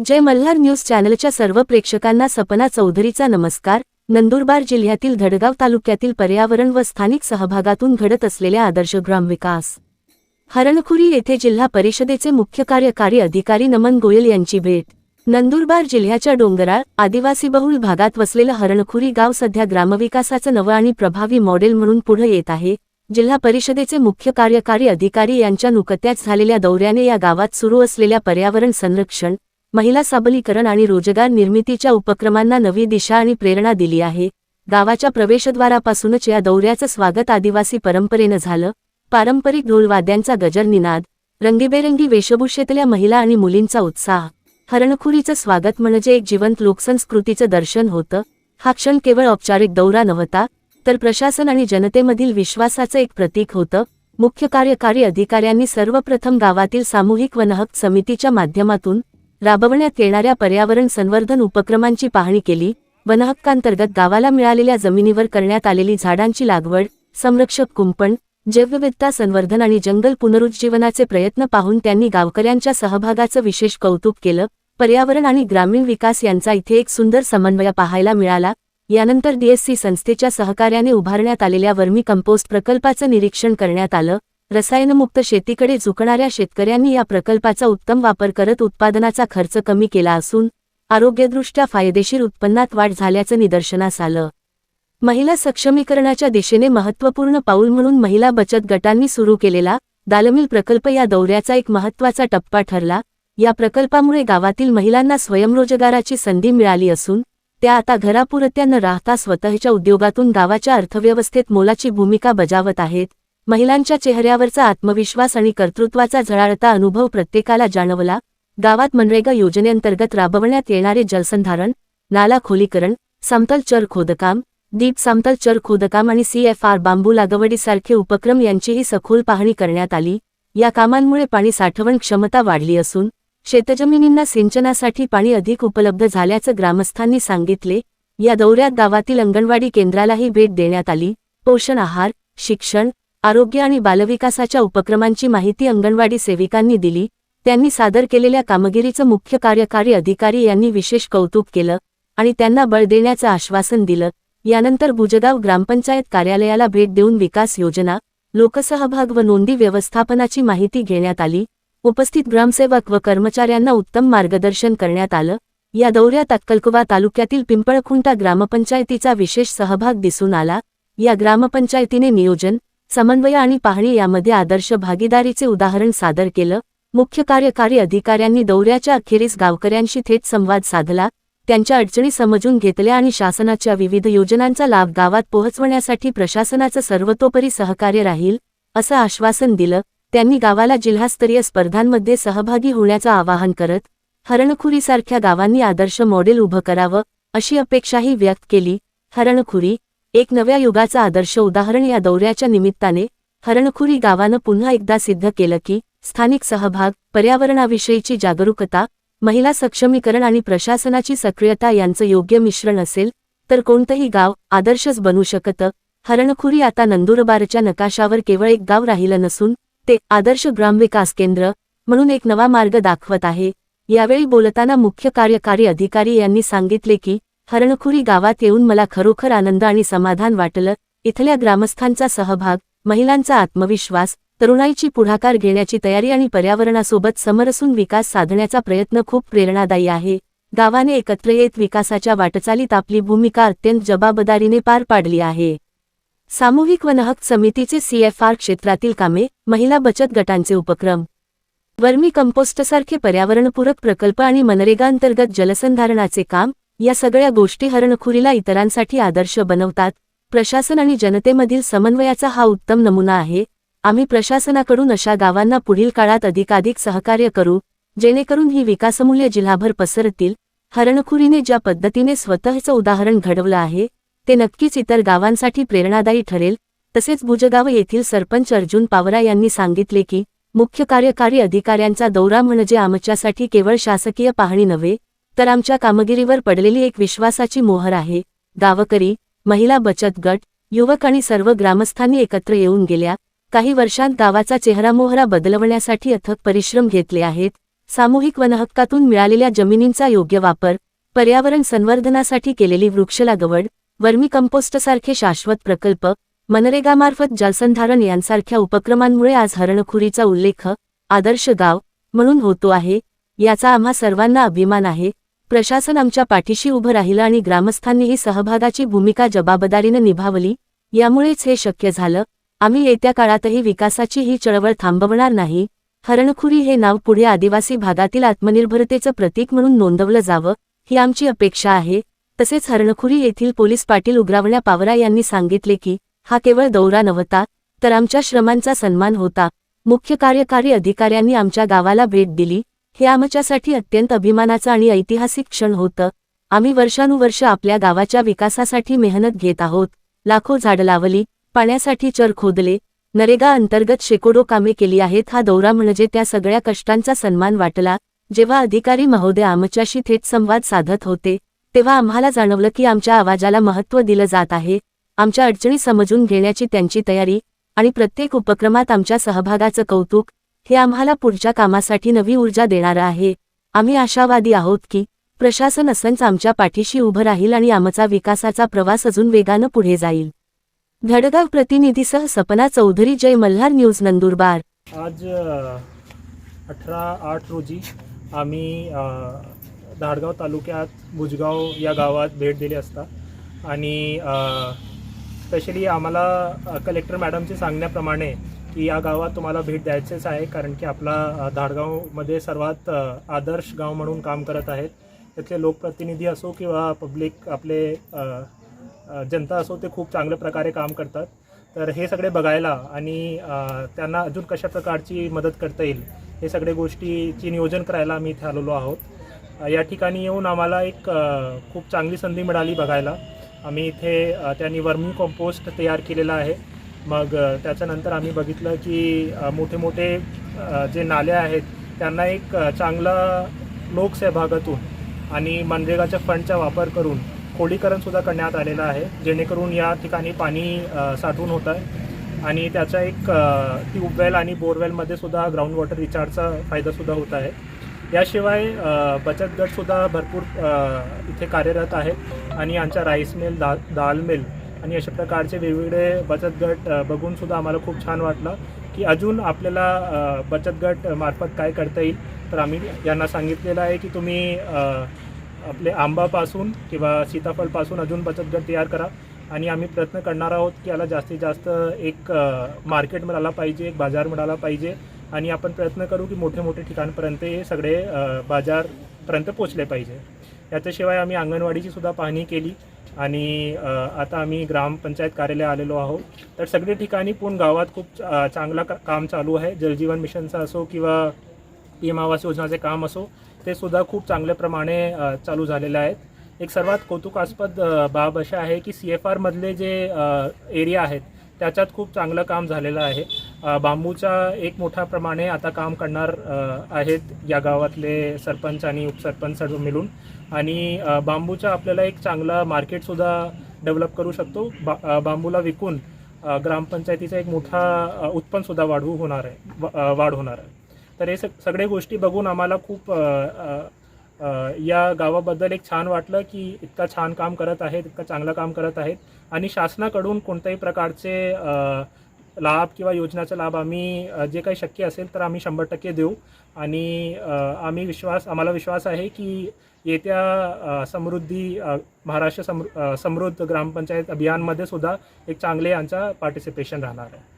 जय Malhar news चॅनलच्या सर्व प्रेक्षकांना सपना चौधरीचा नमस्कार. नंदुरबार जिल्ह्यातील धडगाव तालुक्यातील पर्यावरण व स्थानिक सहभागातून घडत असलेल्या आदर्श ग्रामविकास हरणखुरी येथे जिल्हा परिषदेचे मुख्य कार्यकारी अधिकारी नमन गोयल यांची भेट. नंदुरबार जिल्ह्याच्या डोंगराळ आदिवासीबहुल भागात वसलेलं हरणखुरी गाव सध्या ग्रामविकासाचं नवं आणि प्रभावी मॉडेल म्हणून पुढे येत आहे. जिल्हा परिषदेचे मुख्य कार्यकारी अधिकारी यांच्या नुकत्याच झालेल्या दौऱ्याने या गावात सुरू असलेल्या पर्यावरण संरक्षण महिला सबलीकरण आणि रोजगार निर्मितीच्या उपक्रमांना नवी दिशा आणि प्रेरणा दिली आहे. गावाच्या प्रवेशद्वारापासूनच या दौऱ्याचं स्वागत आदिवासी परंपरेनं झालं. पारंपरिक ढोलवाद्यांचा गजर निनाद रंगीबेरंगी वेशभूषेतल्या महिला आणि मुलींचा उत्साह हरणखुरीचं स्वागत म्हणजे एक जिवंत लोकसंस्कृतीचं दर्शन होतं. हा क्षण केवळ औपचारिक दौरा नव्हता तर प्रशासन आणि जनतेमधील विश्वासाचं एक प्रतीक होतं. मुख्य कार्यकारी अधिकाऱ्यांनी सर्वप्रथम गावातील सामूहिक वनहक समितीच्या माध्यमातून राबवण्यात येणाऱ्या पर्यावरण संवर्धन उपक्रमांची पाहणी केली. वनहक्कांतर्गत गावाला मिळालेल्या जमिनीवर करण्यात आलेली झाडांची लागवड संरक्षक कुंपण जैवविविधता संवर्धन आणि जंगल पुनरुज्जीवनाचे प्रयत्न पाहून त्यांनी गावकऱ्यांच्या सहभागाचं विशेष कौतुक केलं. पर्यावरण आणि ग्रामीण विकास यांचा इथे एक सुंदर समन्वय पाहायला मिळाला. यानंतर डीएससी संस्थेच्या सहकार्याने उभारण्यात आलेल्या वर्मी कंपोस्ट प्रकल्पाचं निरीक्षण करण्यात आलं. रसायनमुक्त शेतीकडे झुकणाऱ्या शेतकऱ्यांनी या प्रकल्पाचा उत्तम वापर करत उत्पादनाचा खर्च कमी केला असून आरोग्यदृष्ट्या फायदेशीर उत्पन्नात वाढ झाल्याचं निदर्शनास आलं. महिला सक्षमीकरणाच्या दिशेने महत्त्वपूर्ण पाऊल म्हणून महिला बचत गटांनी सुरू केलेला दालमिल प्रकल्प या दौऱ्याचा एक महत्त्वाचा टप्पा ठरला. या प्रकल्पामुळे गावातील महिलांना स्वयंरोजगाराची संधी मिळाली असून त्या आता घरापुरत्या न राहता स्वतःच्या उद्योगातून गावाच्या अर्थव्यवस्थेत मोलाची भूमिका बजावत आहेत. महिलांच्या चेहऱ्यावरचा आत्मविश्वास आणि कर्तृत्वाचा झळाळता अनुभव प्रत्येकाला जाणवला. गावात मनरेगा योजनेअंतर्गत राबवण्यात येणारे जलसंधारण नाला खोलीकरण समतल चर खोदकाम दीप समतल चर खोदकाम आणि सीएफआर बांबू लागवडीसारखे उपक्रम यांचीही सखोल पाहणी करण्यात आली. या कामांमुळे पाणी साठवण क्षमता वाढली असून शेतजमिनींना सिंचनासाठी पाणी अधिक उपलब्ध झाल्याचं ग्रामस्थांनी सांगितले. या दौऱ्यात गावातील अंगणवाडी केंद्रालाही भेट देण्यात आली. पोषण आहार शिक्षण आरोग्य आणि बालविकासाच्या उपक्रमांची माहिती अंगणवाडी सेविकांनी दिली. त्यांनी सादर केलेल्या कामगिरीचं मुख्य कार्यकारी अधिकारी यांनी विशेष कौतुक केलं आणि त्यांना बळ देण्याचं आश्वासन दिलं. यानंतर भुजगाव ग्रामपंचायत कार्यालयाला भेट देऊन विकास योजना लोकसहभाग व नोंदी व्यवस्थापनाची माहिती घेण्यात आली. उपस्थित ग्रामसेवक व कर्मचाऱ्यांना उत्तम मार्गदर्शन करण्यात आलं. या दौऱ्यात अक्कलकुवा तालुक्यातील पिंपळखुंटा ग्रामपंचायतीचा विशेष सहभाग दिसून आला. या ग्रामपंचायतीने नियोजन समन्वय आणि पाहणी यामध्ये आदर्श भागीदारीचे उदाहरण सादर केलं. मुख्य कार्यकारी अधिकाऱ्यांनी दौऱ्याच्या अखेरीस गावकऱ्यांशी थेट संवाद साधला. त्यांच्या अडचणी समजून घेतल्या आणि शासनाच्या विविध योजनांचा लाभ गावात पोहोचवण्यासाठी प्रशासनाचं सर्वतोपरी सहकार्य राहील असं आश्वासन दिलं. त्यांनी गावाला जिल्हास्तरीय स्पर्धांमध्ये सहभागी होण्याचं आवाहन करत हरणखुरीसारख्या गावांनी आदर्श मॉडेल उभं करावं अशी अपेक्षाही व्यक्त केली. हरणखुरी एक नव्या युगाचा आदर्श उदाहरण या दौऱ्याच्या निमित्ताने हरणखुरी गावानं पुन्हा एकदा सिद्ध केलं की स्थानिक सहभाग पर्यावरणाविषयीची जागरूकता महिला सक्षमीकरण आणि प्रशासनाची सक्रियता यांचं योग्य मिश्रण असेल तर कोणतंही गाव आदर्शच बनू शकतं. हरणखुरी आता नंदुरबारच्या नकाशावर केवळ एक गाव राहिलं नसून ते आदर्श ग्रामविकास केंद्र म्हणून एक नवा मार्ग दाखवत आहे. यावेळी बोलताना मुख्य कार्यकारी अधिकारी यांनी सांगितले की हरणखुरी गावात येऊन मला खरोखर आनंद आणि समाधान वाटलं. इथल्या ग्रामस्थांचा सहभाग महिलांचा आत्मविश्वास तरुणाईची पुढाकार घेण्याची तयारी आणि पर्यावरणासोबत समरसून विकास साधण्याचा प्रयत्न खूप प्रेरणादायी आहे. गावाने एकत्र येत विकासाच्या वाटचालीत आपली भूमिका अत्यंत जबाबदारीने पार पाडली आहे. सामूहिक वनहक समितीचे सीएफआर क्षेत्रातील कामे महिला बचत गटांचे उपक्रम. वर्मी कंपोस्टसारखे पर्यावरणपूरक प्रकल्प आणि मनरेगांतर्गत जलसंधारणाचे काम या सगळ्या गोष्टी हरणखुरीला इतरांसाठी आदर्श बनवतात. प्रशासन आणि जनतेमधील समन्वयाचा हा उत्तम नमुना आहे. आम्ही प्रशासनाकडून अशा गावांना पुढील काळात अधिकाधिक सहकार्य करू जेणेकरून ही विकासमूल्य जिल्हाभर पसरतील. हरणखुरीने ज्या पद्धतीने स्वतःचं उदाहरण घडवलं आहे ते नक्कीच इतर गावांसाठी प्रेरणादायी ठरेल. तसेच भुजगाव येथील सरपंच अर्जुन पावरा यांनी सांगितले की मुख्य कार्यकारी अधिकाऱ्यांचा दौरा म्हणजे आमच्यासाठी केवळ शासकीय पाहणी नव्हे तर आमच्या कामगिरीवर पडलेली एक विश्वासाची मोहर आहे. गावकरी महिला बचत गट युवक आणि सर्व ग्रामस्थांनी एकत्र येऊन गेल्या काही वर्षांत गावाचा चेहरामोहरा बदलवण्यासाठी अथक परिश्रम घेतले आहेत. सामूहिक वनहक्कातून मिळालेल्या जमिनींचा योग्य वापर पर्यावरण संवर्धनासाठी केलेली वृक्षलागवड वर्मी कंपोस्टसारखे शाश्वत प्रकल्प मनरेगामार्फत जलसंधारण यांसारख्या उपक्रमांमुळे आज हरणखुरीचा उल्लेख आदर्श गाव म्हणून होतो आहे याचा आम्हा सर्वांना अभिमान आहे. प्रशासन आमच्या पाठीशी उभं राहिलं आणि ग्रामस्थांनीही सहभागाची भूमिका जबाबदारीनं निभावली यामुळेच हे शक्य झालं. आम्ही येत्या काळातही विकासाची ही चळवळ थांबवणार नाही. हरणखुरी हे नाव पुढे आदिवासी भागातील आत्मनिर्भरतेचं प्रतीक म्हणून नोंदवलं जावं ही आमची अपेक्षा आहे. तसेच हरणखुरी येथील पोलीस पाटील उग्रावण्या पावरा यांनी सांगितले की हा केवळ दौरा नव्हता तर आमच्या श्रमांचा सन्मान होता. मुख्य कार्यकारी अधिकाऱ्यांनी आमच्या गावाला भेट दिली हे आमच्यासाठी अत्यंत अभिमानाचं आणि ऐतिहासिक क्षण होतं. आम्ही वर्षानुवर्ष आपल्या गावाच्या विकासासाठी मेहनत घेत आहोत. लाखो झाडं लावली पाण्यासाठी चर खोदले नरेगा अंतर्गत शेकडो कामे केली आहेत. हा दौरा म्हणजे त्या सगळ्या कष्टांचा सन्मान वाटला. जेव्हा अधिकारी महोदय आमच्याशी थेट संवाद साधत होते तेव्हा आम्हाला जाणवलं की आमच्या आवाजाला महत्त्व दिलं जात आहे. आमच्या अडचणी समजून घेण्याची त्यांची तयारी आणि प्रत्येक उपक्रमात आमच्या सहभागाचं कौतुक हे आम्हाला पुढच्या कामासाठी नवी ऊर्जा देणारं आहे. आम्ही आशावादी आहोत की प्रशासन असंच आमच्या पाठीशी उभं राहील आणि आमचा विकासाचा प्रवास अजून वेगानं पुढे जाईल. धडगाव प्रतिनिधीसह सपना चौधरी जय मल्हार न्यूज नंदुरबार. आज अठरा आठ रोजी आम्ही धाडगाव तालुक्यात भुजगाव या गावात भेट दिली असता आणि स्पेशली आम्हाला कलेक्टर मॅडमचे सांगण्याप्रमाणे की या गावात तुम्हाला भेट द्यायचेच आहे कारण की आपला धाडगावमध्ये सर्वात आदर्श गाव म्हणून काम करत आहेत. त्यातले लोकप्रतिनिधी असो किंवा पब्लिक आपले जनता असो ते खूप चांगल्या प्रकारे काम करतात. तर हे सगळे बघायला आणि त्यांना अजून कशा प्रकारची मदत करता येईल हे सगळे गोष्टीची नियोजन करायला आम्ही इथे आलेलो आहोत. या ठिकाणी येऊन आम्हाला एक खूप चांगली संधी मिळाली बघायला. आम्ही इथे त्यांनी वर्मी कंपोस्ट तयार केलेला आहे. मग त्याच्यानंतर आम्ही बघितलं की मोठे मोठे जे नाले आहेत त्यांना एक चांगला लोकसहभागातून आणि मनरेगाच्या फंडचा वापर करून खोलीकरणसुद्धा करण्यात आलेलं आहे जेणेकरून या ठिकाणी पाणी साठवून होतं आहे. आणि त्याचा एक ट्यूबवेल आणि बोरवेलमध्ये सुद्धा ग्राउंड वॉटर रिचार्जचा फायदासुद्धा होत आहे. याशिवाय बचत गटसुद्धा भरपूर इथे कार्यरत आहेत आणि आमच्या राईस मिल दा दाल मिल आणि अशा प्रकारचे वेगवेगळे बचत गट बघूनसुद्धा आम्हाला खूप छान वाटलं की अजून आपल्याला बचत गट मार्फत काय करता येईल. तर आम्ही यांना सांगितलेलं आहे की तुम्ही आपले आंबापासून किंवा सीताफळपासून अजून बचत गट तयार करा. आणि आम्ही प्रयत्न करणार आहोत की याला जास्तीत जास्त एक मार्केट मिळाला पाहिजे एक बाजार मिळाला पाहिजे. आणि आपण प्रयत्न करू की मोठे मोठे ठिकाणपर्यंत हे सगळे बाजारपर्यंत पोचले पाहिजे. याच्याशिवाय आम्ही अंगणवाडीची सुद्धा पाहणी केली आणि आता आम्ही ग्रामपंचायत कार्यालय आलेलो आहोत. तर सगळे ठिकाणी पूर्ण गावात खूप चांगला का- काम चालू आहे. जलजीवन मिशनचं असो किंवा पी एम आवास योजनाचे काम असो ते सुद्धा खूप चांगल्या प्रमाणे चालू झालेले आहेत. एक सर्वात कौतुकास्पद बाब अशा आहे की सी एफ आरमधले जे एरिया आहेत त्याच्यात खूप चांगलं काम झालेलं आहे. बांबूचा एक मोठ्या प्रमाणे आता काम करणार आहेत या गावातले सरपंच आणि उपसरपंच सर्व मिळून. आणि बांबूचा आपल्याला एक चांगला मार्केटसुद्धा डेव्हलप करू शकतो. बा बांबूला विकून ग्रामपंचायतीचा एक मोठा उत्पन्नसुद्धा वाढवू होणार आहे व- वाढ होणार आहे. तर हे सग सगळे गोष्टी बघून आम्हाला खूप या गावाबद्दल एक छान वाटलं की इतका छान काम करत आहेत इतकं चांगलं काम करत आहेत. आणि शासनाकडून कोणत्याही प्रकारचे लाभ किंवा योजनाचा लाभ आम्ही जे काही शक्य असेल तर आम्ही शंभर टक्के देऊ. आणि आम्ही विश्वास आम्हाला विश्वास आहे की येत्या समृद्धी महाराष्ट्र समृ समृद्ध ग्रामपंचायत अभियानमध्ये सुद्धा एक चांगले यांचा पार्टिसिपेशन राहणार आहे.